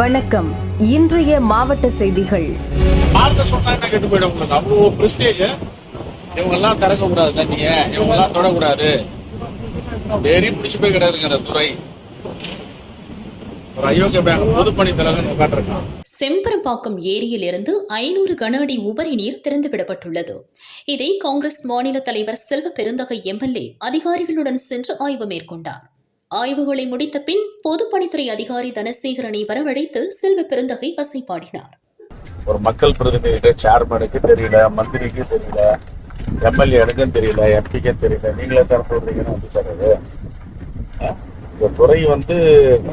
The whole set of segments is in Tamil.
வணக்கம். இன்றைய மாவட்ட செய்திகள். வார்த்தை சொன்னா என்ன கெட்டு போயிடும் உங்களுக்கு. அவ்வளோ பிரஸ்டேஜ் இவங்க எல்லாம் திறக்க கூடாது தண்ணிய. இவங்க எல்லாம் தொடக்கூடாது. வெறி பிடிச்சு போய் கிடையாதுங்க அந்த துறை. ஒரு அயோக்கிய பேங்க் பொதுப்பணி தலைவன் உட்காந்துருக்கான் செம்பரம்பாக்கம் ஏரியிலிருந்து ஐநூறு கன அடி உபரி நீர் திறந்துவிடப்பட்டுள்ளது. இதை காங்கிரஸ் மாநில தலைவர் செல்வ பெருந்தகை எம்எல்ஏ அதிகாரிகளுடன் சென்று ஆய்வு மேற்கொண்டார். ஆய்வுகளை முடித்த பின் பொதுப்பணித்துறை அதிகாரி தனசேகரனை வரவழைத்து செல்வ பெருந்தகை வசைப்பாடினார் ஒரு மக்கள் பிரதிநிதிகள் சேர்மனுக்கு தெரியல மந்திரிக்கு தெரியல எம்எல்ஏனுக்கும் தெரியல எம்பிக்கும் தெரியல. நீங்களே திறந்து விடுறீங்கன்னு வந்து சார் அது இந்த துறை வந்து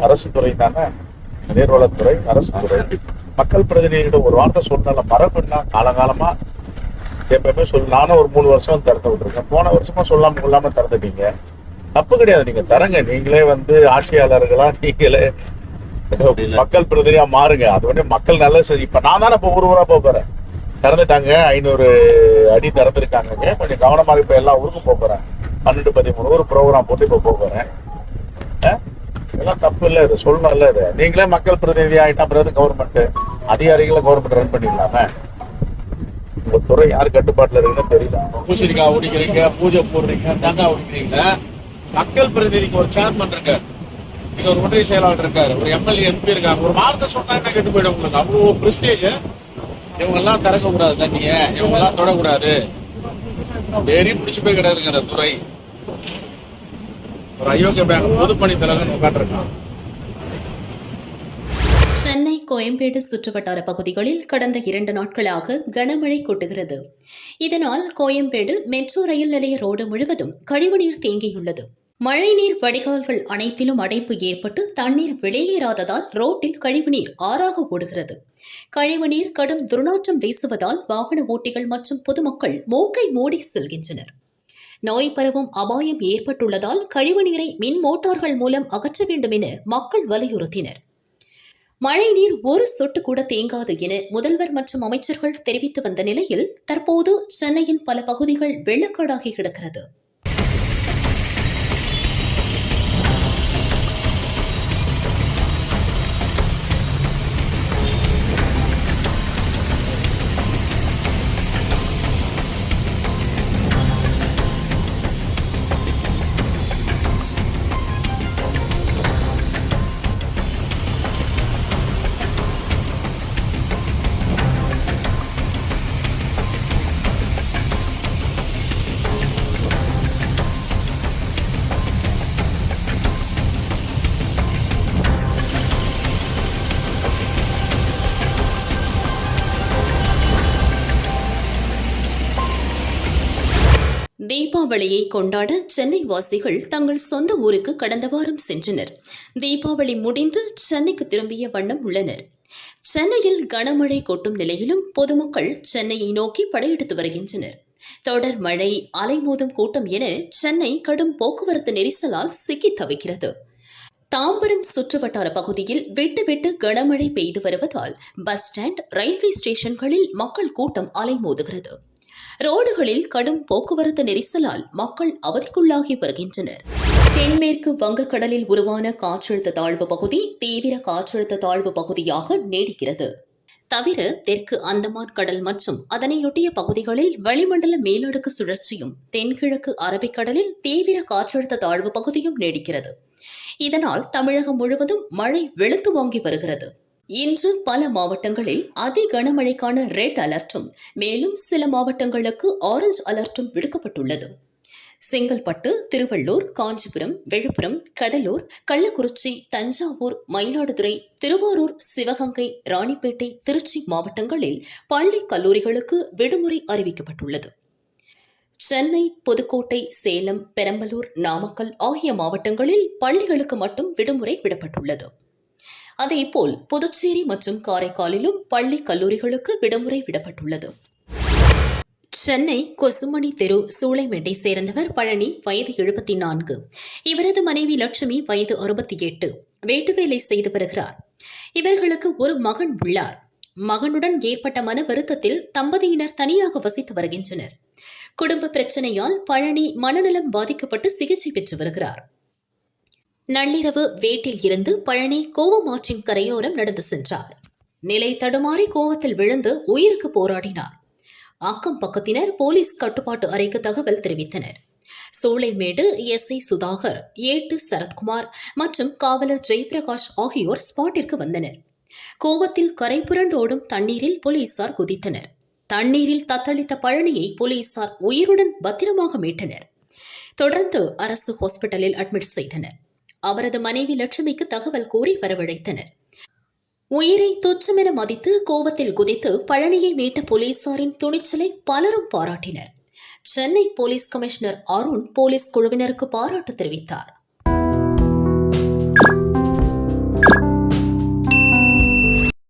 அரசு துறை தானே? நீர்வளத்துறை அரசு துறை. மக்கள் பிரதிநிதிகிட்ட ஒரு வார்த்தை சொன்னால மரபுன்னா காலகாலமா? எப்பவுமே சொல்லு நானும் ஒரு மூணு வருஷம் திறந்து விட்டுருக்கேன். போன வருஷமா சொல்லாம கொள்ளாம திறந்துட்டீங்க தப்பு கிடையாது. நீங்க தரங்க. நீங்களே வந்து ஆட்சியாளர்களா நீங்களே மக்கள் பிரதிநிதியா மாறுங்க. அது வந்து மக்கள் நல்லது செஞ்சு இப்ப நான் தானே இப்ப ஊர் ஊரா போக போறேன். திறந்துட்டாங்க. ஐநூறு அடி திறந்துருக்காங்க. கொஞ்சம் கவனமா இப்ப எல்லா ஊருக்கும் போக போறேன். பன்னெண்டு பதிமூணு ஊர் ப்ரோக்ராம் போட்டு இப்ப போக போறேன். இதெல்லாம் தப்பு இல்ல. இது சொல்லணும் இல்ல இது. நீங்களே மக்கள் பிரதிநிதி ஆயிட்டா பிறகு கவர்மெண்ட் அதிகாரிகளை கவர்மெண்ட் ரன் பண்ணிடலாமே? உங்க துறை யார் கட்டுப்பாட்டுல இருக்குன்னு தெரியல. பூசணிக்காய் உடிக்கிறீங்க பூஜை போடுறீங்க தேங்காய் உடிக்கிறீங்க மக்கள் பிரதிநிதிக்கு ஒரு சேர்மன் இருக்காரு. இங்க ஒரு ஒன்றிய செயலாளர் இருக்காரு. ஒரு எம்எல்ஏ எம்பி இருக்காங்க. ஒரு வார்த்தை சொன்னா கெட்டு போயிடும் உங்களுக்கு? அவ்வளோ பிரிஸ்டேஜ் இவங்க எல்லாம் திறக்க கூடாது தண்ணிய. இவங்க எல்லாம் தொடக்கூடாது. வெறி பிடிச்சு போய் கிடையாதுங்க அந்த துறை. ஒரு அயோக்கிய பேங்க் பொதுப்பணி தலைவர் உட்காந்துருக்கான் சென்னை கோயம்பேடு சுற்றுவட்டார பகுதிகளில் கடந்த இரண்டு நாட்களாக கனமழை கொட்டுகிறது. இதனால் கோயம்பேடு மெட்ரோ ரயில் நிலைய ரோடு முழுவதும் கழிவுநீர் தேங்கியுள்ளது. மழைநீர் வடிகால்கள் அனைத்திலும் அடைப்பு ஏற்பட்டு தண்ணீர் வெளியேறாததால் ரோட்டில் கழிவுநீர் ஆறாக ஓடுகிறது. கழிவுநீர் கடும் துர்நாற்றம் வீசுவதால் வாகன ஓட்டிகள் மற்றும் பொதுமக்கள் மூக்கை மூடி செல்கின்றனர். நோய் பரவும் அபாயம் ஏற்பட்டுள்ளதால் கழிவுநீரை மின் மோட்டார்கள் மூலம் அகற்ற வேண்டும் என மக்கள் வலியுறுத்தினர். மழைநீர் ஒரு சொட்டு கூட தேங்காது என முதல்வர் மற்றும் அமைச்சர்கள் தெரிவித்து வந்த நிலையில் தற்போது சென்னையின் பல பகுதிகள் வெள்ளக்காடாகி கிடக்கிறது. தீபாவளியை கொண்டாட சென்னை வாசிகள் தங்கள் சொந்த ஊருக்கு கடந்த வாரம் சென்றனர். தீபாவளி முடிந்து சென்னைக்கு திரும்பிய வண்ணம் உள்ளனர். சென்னையில் கனமழை கொட்டும் நிலையிலும் பொதுமக்கள் சென்னையை நோக்கி படையெடுத்து வருகின்றனர். தொடர் மழை அலைமோதும் கூட்டம் என சென்னை கடும் போக்குவரத்து நெரிசலால் சிக்கித் தவிக்கிறது. தாம்பரம் சுற்றுவட்டார பகுதியில் விட்டு விட்டு கனமழை பெய்து வருவதால் பஸ் ஸ்டாண்ட் ரயில்வே ஸ்டேஷன்களில் மக்கள் கூட்டம் அலைமோதுகிறது ரோடுகளில் கடும் போக்குவரத்து நெரிசலால் மக்கள் அவதிக்குள்ளாகி வருகின்றனர். தென்மேற்கு வங்கக்கடலில் உருவான காற்றழுத்த தாழ்வு பகுதி தீவிர காற்றழுத்த தாழ்வு பகுதியாக நீடிக்கிறது. தவிர தெற்கு அந்தமான் கடல் மற்றும் அதனையொட்டிய பகுதிகளில் வளிமண்டல மேலடுக்கு சுழற்சியும் தென்கிழக்கு அரபிக்கடலில் தீவிர காற்றழுத்த தாழ்வு பகுதியும் நீடிக்கிறது. இதனால் தமிழகம் முழுவதும் மழை வெளுத்து வாங்கி வருகிறது. இன்று பல மாவட்டங்களில் அதி கனமழைக்கான ரெட் அலர்ட்டும் மேலும் சில மாவட்டங்களுக்கு ஆரஞ்சு அலர்ட்டும் விடுக்கப்பட்டுள்ளது. செங்கல்பட்டு திருவள்ளூர் காஞ்சிபுரம் விழுப்புரம் கடலூர் கள்ளக்குறிச்சி தஞ்சாவூர் மயிலாடுதுறை திருவாரூர் சிவகங்கை ராணிப்பேட்டை திருச்சி மாவட்டங்களில் பள்ளி கல்லூரிகளுக்கு விடுமுறை அறிவிக்கப்பட்டுள்ளது. சென்னை புதுக்கோட்டை சேலம் பெரம்பலூர் நாமக்கல் ஆகிய மாவட்டங்களில் பள்ளிகளுக்கு மட்டும் விடுமுறை விடப்பட்டுள்ளது. அதேபோல் புதுச்சேரி மற்றும் காரைக்காலிலும் பள்ளி கல்லூரிகளுக்கு விடுமுறை விடப்பட்டுள்ளது. சென்னை கொசுமணி தெரு சூளைமேட்டை சேர்ந்தவர் பழனி வயது எழுபத்தி நான்கு இவரது மனைவி லட்சுமி வயது அறுபத்தி எட்டு வேட்டு வேலை செய்து வருகிறார். இவர்களுக்கு ஒரு மகன் உள்ளார். மகனுடன் ஏற்பட்ட மன வருத்தத்தில் தம்பதியினர் தனியாக வசித்து வருகின்றனர். குடும்ப பிரச்சனையால் பழனி மனநலம் பாதிக்கப்பட்டு சிகிச்சை பெற்று வருகிறார். நள்ளிரவு வீட்டில் இருந்து பழனி கோவமாற்றின் கரையோரம் நடந்து சென்றார். நிலை தடுமாறி கோவத்தில் விழுந்து உயிருக்கு போராடினார். அக்கம் பக்கத்தினர் போலீஸ் கட்டுப்பாட்டு அறைக்கு தகவல் தெரிவித்தனர். சூளைமேடு எஸ். ஐ சுதாகர் ஏட்டு சரத்குமார் மற்றும் காவலர் ஜெயபிரகாஷ் ஆகியோர் ஸ்பாட்டிற்கு வந்தனர். கோவத்தில் கரை புரண்டோடும் தண்ணீரில் போலீசார் குதித்தனர். தண்ணீரில் தத்தளித்த பழனியை போலீசார் உயிருடன் பத்திரமாக மீட்டனர். தொடர்ந்து அரசு ஹாஸ்பிட்டலில் அட்மிட் செய்தனர். அவரது மனைவி லட்சுமிக்கு தகவல் கூறி வரவழைத்தனர். உயிரை துச்சமென மதித்து கோவத்தில் குதித்து பழனியை மீட்ட போலீசாரின் துணிச்சலை பலரும் பாராட்டினர். Chennai police commissioner Arun police குழுவினருக்கு பாராட்டு தெரிவித்தார்.